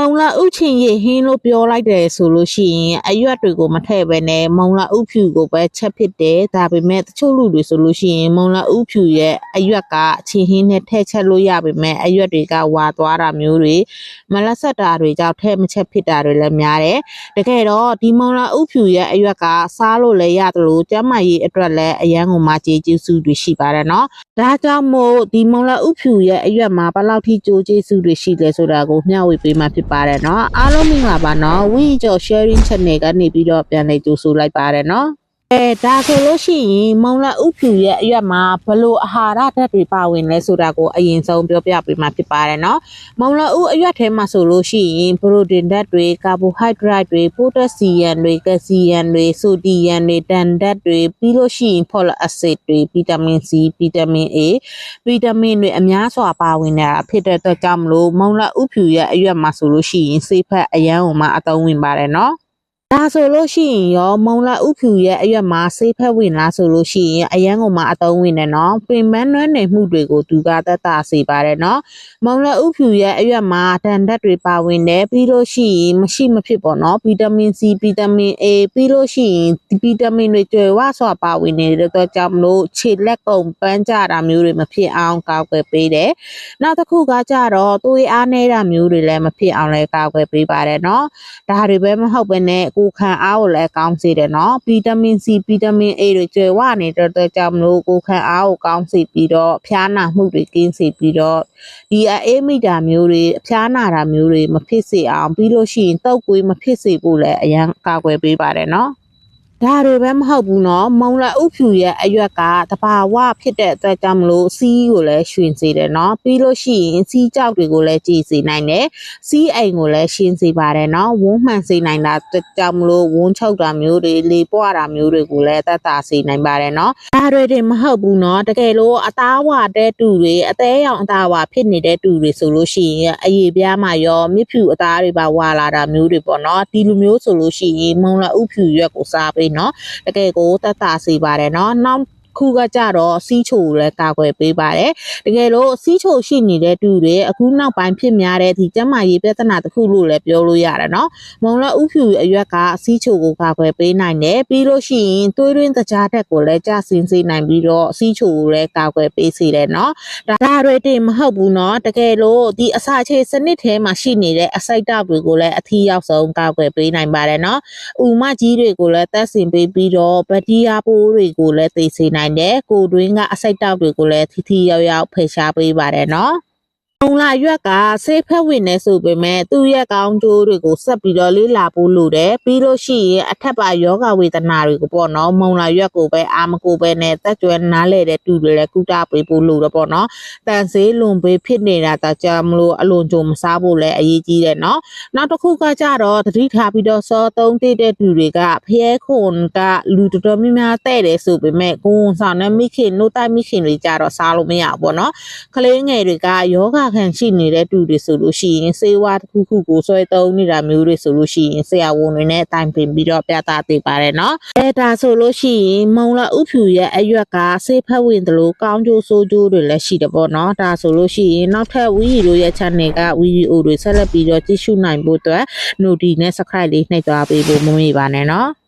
မုံလာဥချင်ရဟင်းလို့ပြောလိုက်တယ်ဆိုလို့ရှိရင်အရွက်တွေကိုမထည့်ပဲနဲ့မုံလာဥဖြူကိုပဲချက်ဖြစ်တယ်ဒါပေမဲ့တချို့လူတွေဆိုလို့ရှိရင်မုံလာဥဖြူရဲ့အရွက်ကချင်ဟင်းနဲ့ထည့်ချက်လို့ရပေမဲ့အရွက်တွေကဝါသွားတာမျိုးတွေမလက်ဆက်တာတွေကြောင့်ထည့်မချက်ဖြစ်တာတွေလည်းများတယ်တကယ်တော့ဒီမုံလာဥဖြူရဲ့အရွက်ကစားလို့လည်းရတယ်လို့ကျန်းမာရေးအတွက်လည်းအရန်ကိုမှကြေးကျူးစုတွေရှိပါတယ်နော်ဒါကြောင့်မို့ဒီမုံလာဥဖြူရဲ့အရွက်မှာဘယ်လောက်ထိကြိုးကျေးစုတွေရှိလဲဆိုတာကိုမျှဝေပေးမှာဖြစ်ပါတယ်နော်အားလုံးမင်္ဂလာပါနော်ဝင်းကျော် sharing channel ကနေပြီးတော့ပြန်လည်ကြိုဆိုလိုက်ပါတယ်နော် အဲဒါဆိုလို့ရှိရင်မုံလာဥဖြူရဲ့အရွက်မှာဘလို့အာဟာရဓာတ်တွေပါဝင်လဲဆိုတာကိုအရင်ဆုံးပြောပြပေးမှာဖြစ်ပါတယ်နော်မုံလာဥအရွက်ထဲမှာဆိုလို့ရှိရင်ပရိုတင်းဓာတ်တွေကာဘိုဟိုက်ဒရိုက်တွေပိုတက်ဆီယမ်တွေကက်ဆီယမ်တွေဆိုဒီယမ်တွေတန်ဓာတ်တွေပြီးလို့ရှိရင်ဖော်လအက်ဆစ်တွေဗီတာမင် C ဗီတာမင် A ဗီတာမင်တွေအများစွာပါဝင်နေတာဖြစ်တဲ့အတွက်ကြောင့်မလို့မုံလာဥဖြူရဲ့အရွက်မှာဆိုလို့ရှိရင်ဆေးဖက်အရန်ကိုမှအသုံးဝင်ပါတယ်နော် ဒါဆိုလို့ရှိရင်ရောမုံလာဥဖြူရဲ့အရွက်မှာဆေးဖက်ဝင်လားဆိုလို့ရှိရင်အရန်ကုန်မှာအတုံးဝင်တယ်နော်ပင်မန်းနွမ်းနယ်မှုတွေကိုသူကသက်သာစေပါတယ်နော်မုံလာဥဖြူရဲ့အရွက်မှာတန်ဓာတ်တွေပါဝင်တယ်ပြီးလို့ရှိရင်မရှိမဖြစ်ပေါ့နော်ဗီတာမင် C ဗီတာမင် A ပြီးလို့ရှိရင်ဗီတာမင်တွေကျွယ်ဝစွာပါဝင်နေတဲ့တော့ကြောင့်မလို့ခြေလက်ကုန်ပန်းကြတာမျိုးတွေမဖြစ်အောင်ကာကွယ်ပေးတယ်နောက်တစ်ခုကကြတော့သွေးအားနည်းတာမျိုးတွေလည်းမဖြစ်အောင်လည်းကာကွယ်ပေးပါတယ်နော်ဒါတွေပဲမဟုတ်ဘဲနဲ့ကိုခံအားကိုလည်းကောင်းစေတယ်နော်ဗီတာမင် C ဗီတာမင် A တွေကျွယ်ဝနေတဲ့အတွက်ကြောင့်မလို့ကိုခံအားကိုကောင်းစေပြီးတော့ဖျားနာမှုတွေကင်းစေပြီးတော့ဒီအေးမိတာမျိုးတွေအဖျားနာတာမျိုးတွေမဖြစ်စေအောင်ပြီးလို့ရှိရင်တုပ်ကွေးမဖြစ်စေဖို့လည်းအရန်ကာကွယ်ပေးပါတယ်နော် ဒါတွေပဲမဟုတ်ဘူးနော်မုံလက်ဥဖြူရဲ့အရွက်ကတဘာဝဖြစ်တဲ့အတွက်ကြောင့်မလို့စီးကိုလည်းရှင်စေတယ်နော်ပြီးလို့ရှိရင်စီးကြောက်တွေကိုလည်းကြည်စေနိုင်တယ်စီးအိမ်ကိုလည်းရှင်စေပါတယ်နော်ဝုန်းမှန်စေနိုင်တာအတွက်ကြောင့်မလို့ဝုန်းချုပ်တာမျိုးတွေလေပွားတာမျိုးတွေကိုလည်းတတ်တာစေနိုင်ပါတယ်နော်ဒါတွေတွေမဟုတ်ဘူးနော်တကယ်လို့အသားဝတဲ့တူတွေအသေးအောင်အသားဝဖြစ်နေတဲ့တူတွေဆိုလို့ရှိရင်အရေပြားမှာရောမြဖြူအသားတွေပါဝါလာတာမျိုးတွေပေါ့နော်ဒီလိုမျိုးဆိုလို့ရှိရင်မုံလက်ဥဖြူရွက်ကိုစားပေးနော်တကယ်ကိုတက်တာစီပါတယ်နော်နောက် ခုကကြတော့စီးချိုလည်းကာကွယ်ပေးပါတယ်။တကယ်လို့စီးချိုရှိနေတဲ့သူတွေအခုနောက်ပိုင်းဖြစ်များတဲ့ဒီကျန်းမာရေးပြဿနာတစ်ခုလို့လည်းပြောလို့ရတယ်နော်။မုံလက်ဥဖြူအရွက်ကစီးချိုကိုကာကွယ်ပေးနိုင်တယ်ပြီးလို့ရှိရင်သွေးရင်းသကြားတက်ကိုလည်းကျဆင်းစေနိုင်ပြီးတော့စီးချိုကိုလည်းကာကွယ်ပေးစေတယ်နော်။ဒါတွေတင်မဟုတ်ဘူးနော်။တကယ်လို့ဒီအစာချေစနစ်ထဲမှာရှိနေတဲ့အစိုက်တတွေကိုလည်းအထီးရောက်ဆုံးကာကွယ်ပေးနိုင်ပါတယ်နော်။ဥမကြီးတွေကိုလည်းတက်ဆင်ပေးပြီးတော့ဗတ္တိယပိုးတွေကိုလည်းသိစေနိုင်တယ်ကိုတွင်းကအစိတ်တောက်တွေကိုလည်းထီထီရောက်ရောက်ဖယ်ရှားပေးပါတယ်နော်ုံ လာရွက်ကဆေးဖက်ဝင်နေဆိုပေမဲ့သူ့ရဲ့ကောင်းကျိုးတွေကိုဆက်ပြီးတော့လေးလာဖို့လိုတယ်ပြီးလို့ရှိရင်အထက်ပါယောဂဝေဒနာတွေကိုပေါ့နော်မုံလာရွက်ကိုပဲအာမကိုပဲနဲ့တက်ကြွနားလေတဲ့တူတွေလည်းကုသပေးဖို့လိုတော့ပေါ့နော်တန်ဆေးလွန်ပေးဖြစ်နေတာတကြမလို့အလွန်ကြုံမစားဖို့လည်းအရေးကြီးတယ်နော်နောက်တစ်ခုကကြတော့သတိထားပြီးတော့စောသုံးတည်တဲ့တူတွေကဖျဲခွန်ကလူတော်တော်များများတဲ့တယ်ဆိုပေမဲ့ကိုယ်ဝန်ဆောင်နဲ့မိခင်နို့တိုက်မိခင်တွေကြတော့စားလို့မရဘူးပေါ့နော်ကလေးငယ်တွေကယောဂခံရှိနေတဲ့တူတွေဆိုလို့ရှိရင်စေဝါတစ်ခုခုကိုဆွဲသုံးနေတာမျိုးတွေဆိုလို့ရှိရင်ဆရာဝန်တွေနဲ့တိုင်ပင်ပြီးတော့ပြသပေးပါတယ်နော်အဲဒါဆိုလို့ရှိရင်မုံလာဥဖြူရဲ့အရွက်ကဆေးဖက်ဝင်တယ်လို့ကောင်းကျိုးဆိုးကျိုးတွေလည်းရှိတယ်ပေါ့နော်ဒါဆိုလို့ရှိရင်နောက်ထပ်ဝီရီတို့ရဲ့ channel ကဗီဒီယိုတွေဆက်လက်ပြီးတော့ကြည့်ရှုနိုင်ဖို့အတွက် notify နဲ့ subscribe လေးနှိပ်သွားပေးဖို့မမေ့ပါနဲ့နော်